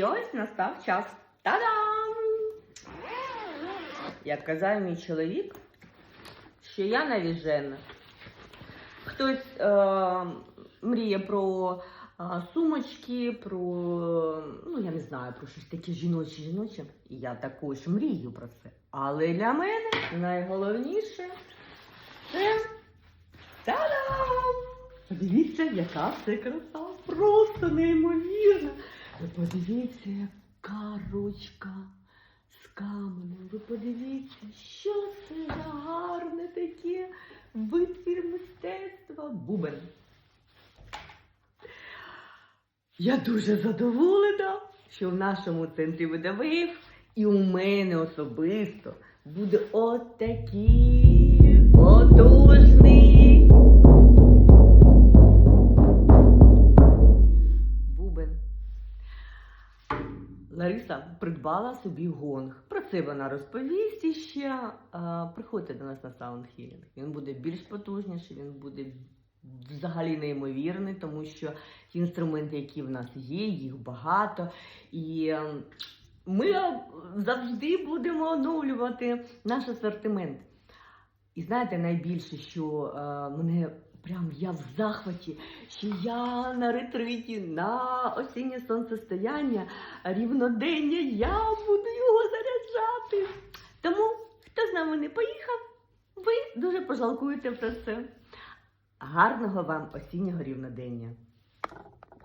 І ось настав час. Та-дам! Як казав мій чоловік, що я навіжена. Хтось е, мріє про е, сумочки, про, ну я не знаю, про щось таке жіноче жіноче. І я також мрію про це. Але для мене найголовніше це та-дам! Подивіться, яка це краса! Просто неймовірна! Подивіться, яка ручка з каменем. Ви подивіться, що це за гарне таке витвір мистецтва. Бубен. Я дуже задоволена, що в нашому центрі видавив і у мене особисто буде отакий потужний Лариса придбала собі гонг. Про це вона розповість іще. Приходьте до нас на саундхілінг. Він буде більш потужніший, він буде взагалі неймовірний, тому що ті інструменти, які в нас є, їх багато. І е, ми завжди будемо оновлювати наш асортимент. І знаєте, найбільше, що е, мене прям я в захваті, що я на ретриті, на осіннє сонцестояння, рівнодення, я буду його заряджати. Тому, хто з нами не поїхав, ви дуже пожалкуєте про це. Гарного вам осіннього рівнодення!